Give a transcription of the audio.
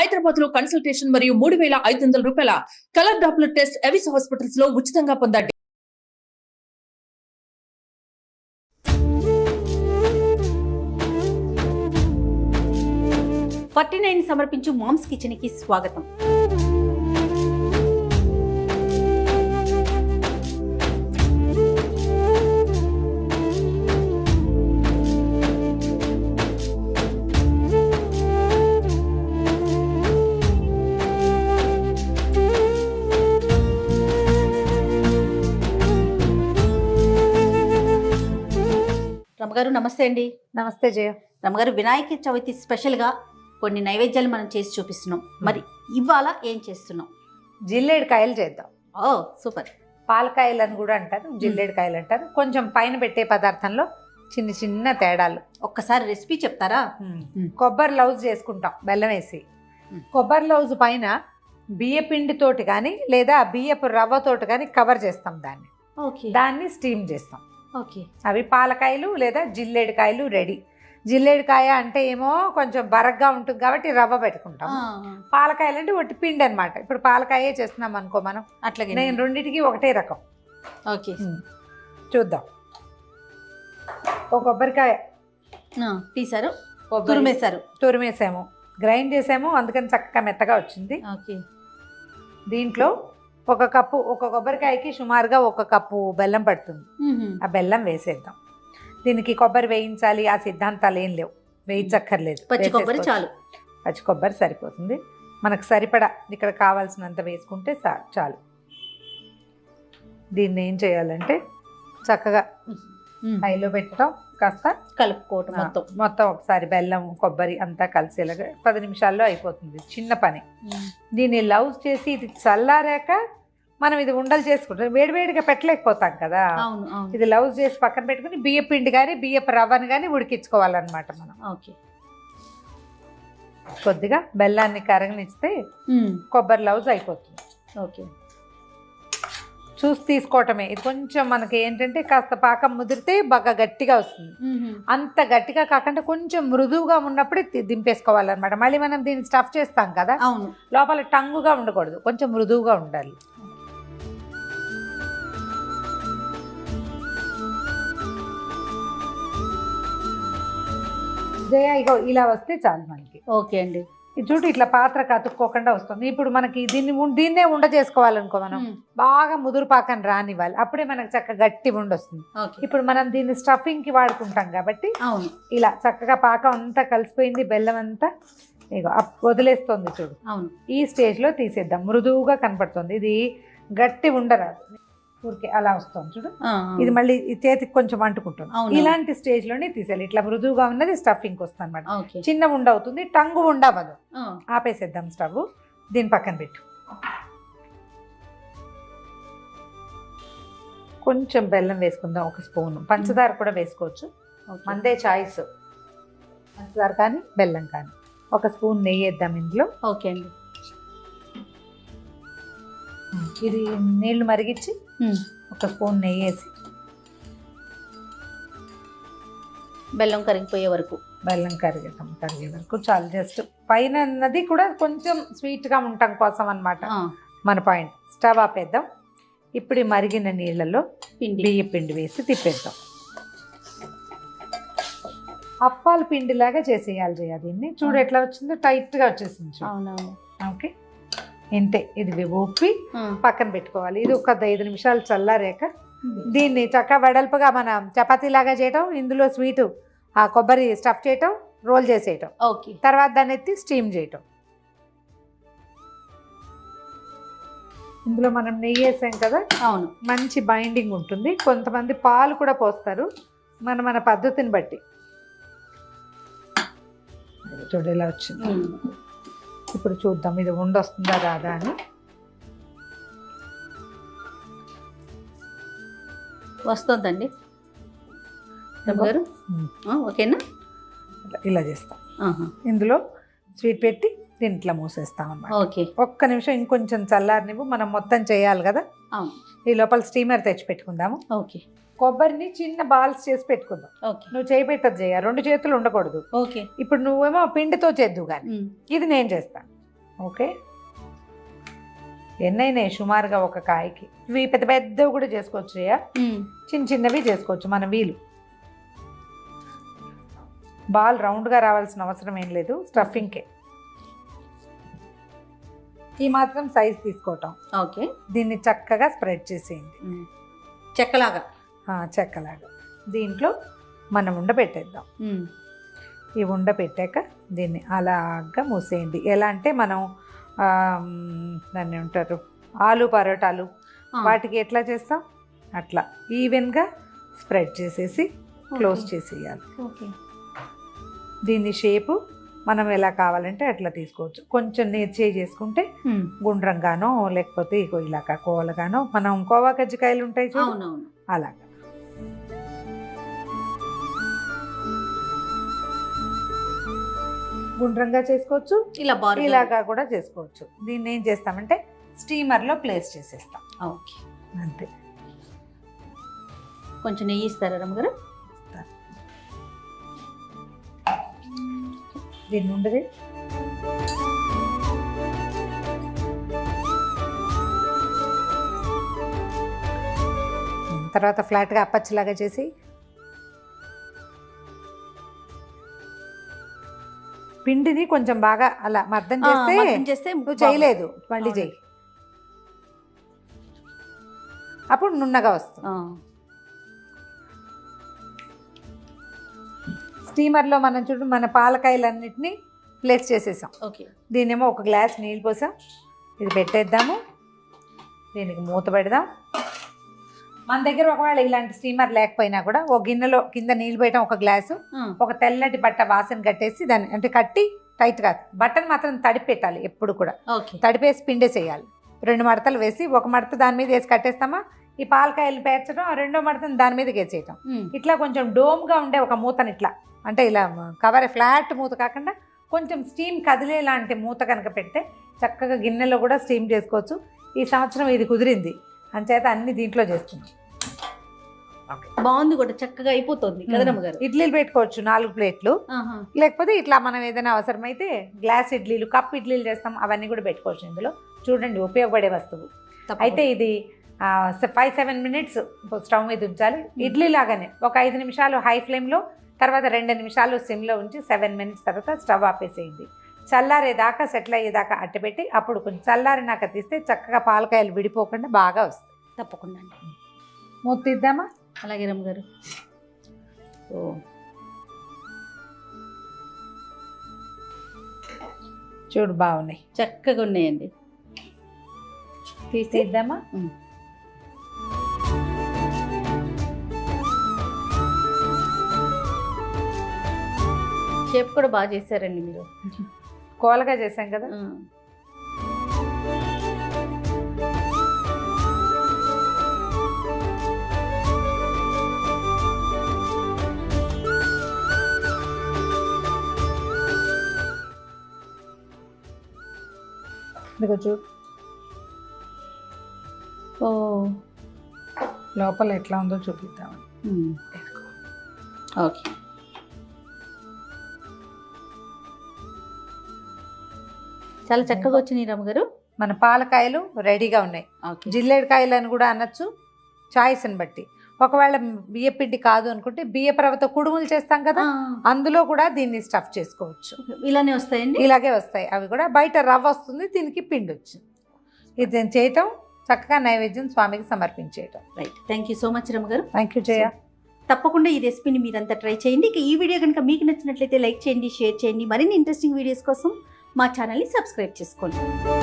హైదరాబాద్లో కన్సల్టేషన్ మరియు మూడు వేల ఐదు వందల రూపాయల కలర్ డాప్లర్ టెస్ట్ ఎవిస్ హాస్పిటల్స్లో ఉచితంగా పొందండి. ఫార్టీ నైన్ సమర్పించు మామ్స్ కిచెన్కి స్వాగతం. రమగారు నమస్తే అండి. నమస్తే జయ. రమగారు వినాయక చవితి స్పెషల్గా కొన్ని నైవేద్యాలు మనం చేసి చూపిస్తున్నాం. మరి ఇవాళ ఏం చేస్తున్నాం? జిల్లేడు కాయలు చేద్దాం. ఓ సూపర్. పాలకాయలు అని కూడా అంటారు జిల్లేడు కాయలు అంటారు. కొంచెం పైన పెట్టే పదార్థంలో చిన్న చిన్న తేడాలు. ఒక్కసారి రెసిపీ చెప్తారా. కొబ్బరి లౌజ్ చేసుకుంటాం బెల్లం వేసి. కొబ్బరి లౌజ్ పైన బియ్య పిండితోటి కానీ లేదా బియ్యపు రవ్వతోటి కానీ కవర్ చేస్తాం దాన్ని. ఓకే. దాన్ని స్టీమ్ చేస్తాం. ఓకే. అవి పాలకాయలు లేదా జిల్లేడు కాయలు రెడీ. జిల్లేడు కాయ అంటే ఏమో కొంచెం బరగ్గా ఉంటుంది కాబట్టి రవ్వ పెట్టుకుంటాం పాలకాయలు అంటే ఒట్టి పిండి అనమాట ఇప్పుడు పాలకాయే చేస్తున్నాం అనుకో మనం. అట్లాగే నేను రెండింటికి ఒకటే రకం. ఓకే. చూద్దాం. ఒక కొబ్బరికాయ. కొబ్బరి తురిమేశారు. తురిమేసాము. గ్రైండ్ చేసాము. అందుకని చక్కగా మెత్తగా వచ్చింది. ఓకే. దీంట్లో ఒక కప్పు ఒక కొబ్బరికాయకి సుమారుగా ఒక కప్పు బెల్లం పడుతుంది. ఆ బెల్లం వేసేద్దాం దీనికి కొబ్బరి వేయించాలి ఆ సిద్ధాంతాలు ఏం లేవు వేయించక్కర్లేదు పచ్చి కొబ్బరి. చాలు పచ్చి కొబ్బరి సరిపోతుంది మనకు సరిపడా ఇక్కడ కావాల్సినంత వేసుకుంటే చాలు దీన్ని ఏం చేయాలంటే చక్కగా. హైలో పెట్టడం కాస్త కలుపుకోవటం మొత్తం. మొత్తం ఒకసారి బెల్లం కొబ్బరి అంతా కలిసేలాగా పది నిమిషాల్లో అయిపోతుంది. చిన్న పని. మ్మ్. దీన్ని లౌజ్ చేసి ఇది చల్లారాక మనం ఇది ఉండలు చేసుకుంటాం. వేడివేడిగా పెట్టలేకపోతాం కదా. ఇది లౌజ్ చేసి పక్కన పెట్టుకుని బియ్య పిండి కానీ బియ్యపు రవ్వని కానీ ఉడికించుకోవాలన్నమాట మనం. ఓకే. కొద్దిగా బెల్లాన్ని కరగనిస్తే మ్మ్. కొబ్బరి లౌజ్ అయిపోతుంది. ఓకే. చూసి తీసుకోవటమే. ఇది కొంచెం మనకి ఏంటంటే కాస్త పాకం ముదిరితే బాగా గట్టిగా వస్తుంది. అంత గట్టిగా కాకుండా కొంచెం మృదువుగా ఉన్నప్పుడే దింపేసుకోవాలన్నమాట. మళ్ళీ మనం దీన్ని స్టఫ్ చేస్తాం కదా? అవును. లోపల టంగుగా ఉండకూడదు. కొంచెం మృదువుగా ఉండాలి. జయ ఇగో ఇలా వస్తే చాలు మనకి. ఓకే అండి. చూడు ఇట్లా పాత్ర కతుక్కోకుండా వస్తుంది. ఇప్పుడు మనకి దీన్ని దీన్నే ఉండ చేసుకోవాలనుకో మనం. బాగా ముదురు పాకం రానివ్వాలి. అప్పుడే మనకు చక్కగా గట్టి ఉండొస్తుంది ఇప్పుడు మనం దీన్ని స్టఫింగ్కి వాడుకుంటాం కాబట్టి అవును. ఇలా చక్కగా పాకం అంతా కలిసిపోయింది బెల్లం అంతా ఇగో వదిలేస్తుంది చూడు. అవును. ఈ స్టేజ్లో తీసేద్దాం. మృదువుగా కనపడుతుంది. ఇది గట్టి ఉండరాదు. ఊరికే అలా వస్తుంది చూడు. ఇది మళ్ళీ చేతికి కొంచెం అంటుకుంటుంది. ఇలాంటి స్టేజ్లోనే తీసేయాలి. ఇట్లా మృదువుగా ఉన్నది స్టఫింగ్ వస్తుంది అనమాట చిన్న ఉండ అవుతుంది టంగు ఉండవదు. ఆ, ఆపేసేద్దాం స్టవ్ దీని పక్కన పెట్టు. కొంచెం బెల్లం వేసుకుందాం ఒక స్పూన్ పంచదార కూడా వేసుకోవచ్చు. మందే చాయిస్ పంచదార కానీ బెల్లం కానీ. ఒక స్పూన్ నెయ్యి వేద్దాం ఇందులో. ఓకే అండి. ఇది నీళ్ళు మరిగించి. ఒక స్పూన్ నెయ్యి వేసి. బెల్లం కరిగిపోయే వరకు. బెల్లం కరిగేద్దాం కరిగే వరకు చాలు. జస్ట్ పైన అన్నది కూడా కొంచెం స్వీట్గా ఉండటం కోసం అన్నమాట. ఆ, మన పాయింట్. స్టవ్ ఆపేద్దాం. ఇప్పుడు మరిగిన నీళ్ళలో పిండి. బియ్య పిండి వేసి తిప్పేద్దాం. అప్పాల పిండిలాగా చేసేయాలి జయ దీన్ని. చూడు ఎట్లా వచ్చిందో టైట్గా వచ్చేసింది ఓకే. ఇంతే. ఇది ఊపి పక్కన పెట్టుకోవాలి. ఇది ఒక ఐదు నిమిషాలు చల్లారాక దీన్ని చక్కగా వెడల్పుగా మనం చపాతీలాగా చేయటం ఇందులో స్వీటు ఆ కొబ్బరి స్టఫ్ చేయటం రోల్ చేసేయటం. ఓకే. తర్వాత దాన్ని ఎత్తి స్టీమ్ చేయటం. ఇందులో మనం నెయ్యి వేసాం కదా? అవును. మంచి బైండింగ్ ఉంటుంది. కొంతమంది పాలు కూడా పోస్తారు. మన మన పద్ధతిని బట్టి. చూడు ఇలా వచ్చింది. ఇప్పుడు చూద్దాం. ఇది ఉండొస్తుందా రాదా అని. వస్తుందండి. గారు ఓకేనా? ఇలా- చేస్తాం. ఇందులో స్వీట్ పెట్టి దీంట్లో మూసేస్తాం అన్నమాట. ఓకే. ఒక్క నిమిషం ఇంకొంచెం చల్లారనివ్వు. మనం మొత్తం చేయాలి కదా. ఈ లోపల స్టీమర్ తెచ్చి పెట్టుకుందాము. ఓకే. కొబ్బరిని చిన్న బాల్స్ చేసి పెట్టుకుందాం. ఓకే. నువ్వు చేయి పెట్టదు చేయ. రెండు చేతులు ఉండకూడదు. ఓకే. ఇప్పుడు నువ్వేమో పిండితో చేద్దు కానీ. ఇది నేను చేస్తాను ఓకే? ఎన్నైనాయి సుమారుగా ఒక కాయకి. ఇవి పెద్ద పెద్దవి కూడా చేసుకోవచ్చు రియా చిన్న చిన్నవి చేసుకోవచ్చు మన వీలు. బాల్ రౌండ్గా రావాల్సిన అవసరం ఏం లేదు. స్టఫింగ్కే. ఈ మాత్రం సైజ్ తీసుకోవటం. ఓకే. దీన్ని చక్కగా స్ప్రెడ్ చేసేయండి. చెక్కలాగా. చెక్కలాగా. దీంట్లో మనం ఉండబెట్టేద్దాం. ఈ ఉండ పెట్టాక దీన్ని అలాగా మూసేయండి. ఎలా అంటే మనం దాన్ని ఉంటారు ఆలు పరోటాలు. వాటికి ఎట్లా చేస్తాం? అట్లా. ఈవెన్గా స్ప్రెడ్ చేసేసి క్లోజ్ చేసేయాలి. ఓకే. దీని షేపు మనం ఎలా కావాలంటే అట్లా తీసుకోవచ్చు. కొంచెం నేర్చే చేసుకుంటే గుండ్రంగానో లేకపోతే ఇగో ఇలాగా కోలగానో మనం కోవా కజ్జికాయలు ఉంటాయి చూడు. అవునవును. గుండ్రంగా చేసుకోవచ్చు. ఇలా ఇలాగా కూడా చేసుకోవచ్చు. దీన్ని ఏం చేస్తామంటే స్టీమర్లో ప్లేస్ చేసేస్తాం. ఓకే. అంతే. కొంచెం నెయ్యి ఇస్తారా రమ్మగారు దీన్ని ఉండదు? తర్వాత ఫ్లాట్గా అప్పచ్చిలాగా చేసి పిండిని కొంచెం బాగా అలా మర్దం చేస్తే చేస్తే నువ్వు చేయలేదు మళ్ళీ. చెయ్యి అప్పుడు నున్నగా వస్తుంది. స్టీమర్లో మనం చూడు మన పాలకాయలన్నిటినీ ప్లేస్ చేసేసాం. ఓకే. దీన్నేమో ఒక గ్లాస్ నీళ్ళు పోసాం. ఇది పెట్టేద్దాము. దీనికి మూత పెడదాం. మన దగ్గర ఒకవేళ ఇలాంటి స్టీమర్ లేకపోయినా కూడా ఒక గిన్నెలో కింద నీళ్ళు పెట్టాం ఒక గ్లాసు ఒక తెల్లటి బట్ట వాసన కట్టేసి దాన్ని అంటే కట్టి టైట్ కాదు. బట్టను మాత్రం తడిపి పెట్టాలి ఎప్పుడు కూడా. తడిపేసి పిండేసేయాలి రెండు మడతలు వేసి ఒక మడత దాని మీద వేసి కట్టేస్తామా? ఈ పాలకాయలు పేర్చడం ఆ రెండో మడతను దాని మీద వేసేయటం. ఇట్లా కొంచెం డోమ్గా ఉండే ఒక మూతని ఇట్లా. అంటే ఇలా కవర్ ఫ్లాట్ మూత కాకుండా కొంచెం స్టీమ్ కదిలే లాంటి మూత కనుక పెడితే చక్కగా గిన్నెలో కూడా స్టీమ్ చేసుకోవచ్చు. ఈ సంవత్సరం ఇది కుదిరింది. అంచేత అన్ని దీంట్లో చేస్తున్నాం. బాగుంది కూడా చక్కగా అయిపోతుంది ఇడ్లీలు పెట్టుకోవచ్చు నాలుగు ప్లేట్లు. లేకపోతే ఇట్లా మనం ఏదైనా అవసరమైతే గ్లాస్ ఇడ్లీలు కప్ ఇడ్లీలు చేస్తాం అవన్నీ కూడా పెట్టుకోవచ్చు ఇందులో. చూడండి ఉపయోగపడే వస్తువు. అయితే ఇది ఫైవ్ సెవెన్ మినిట్స్ స్టవ్ మీద ఉంచాలి. ఇడ్లీ లాగానే ఒక ఐదు నిమిషాలు హై ఫ్లేమ్లో తర్వాత రెండు నిమిషాలు సిమ్లో ఉంచి సెవెన్ మినిట్స్ తర్వాత స్టవ్ ఆపేసేయండి. చల్లారేదాకా సెటిల్ అయ్యేదాకా అట్టపెట్టి అప్పుడు కొంచెం చల్లారినాక తీస్తే చక్కగా పాలకాయలు విడిపోకుండా బాగా వస్తాయి. తప్పకుండా మూత తీద్దామా? అలాగే రమ్మగారు ఓ. చూడు బాగున్నాయి. చక్కగా ఉన్నాయండి. తీసి. తీద్దామా? ఉమ్. షేప్ కూడా బాగా చేశారండి మీరు. కోలగా చేసాం కదా? ఇదిగో చూడు. ఓ. లోపల ఎట్లా ఉందో చూపిద్దాం ఉమ్, ఓకే. చాలా చక్కగా వచ్చినాయి రమ్మగారు మన పాలకాయలు రెడీగా ఉన్నాయి. ఓకే. జిల్లేడుకాయలు అని కూడా అనొచ్చు. చాయిస్ని బట్టి. ఒకవేళ బియ్య పిండి కాదు అనుకుంటే బియ్య రవ్వతో కుడుములు చేస్తాం కదా అందులో కూడా దీన్ని స్టఫ్ చేసుకోవచ్చు. ఇలానే వస్తాయండి? ఇలాగే వస్తాయి. అవి కూడా బయట రవ్వ వస్తుంది దీనికి పిండి వచ్చింది. ఇది నేను చేయటం చక్కగా నైవేద్యం స్వామికి సమర్పించేయటం right thank you so much రమ్మగారు థ్యాంక్ యూ జయ. తప్పకుండా ఈ రెసిపీని మీరంతా ట్రై చేయండి. ఇక ఈ వీడియో కనుక మీకు నచ్చినట్లయితే లైక్ చేయండి షేర్ చేయండి. మరిన్ని ఇంట్రెస్టింగ్ వీడియోస్ కోసం మా ఛానల్ని సబ్స్క్రైబ్ చేసుకోండి.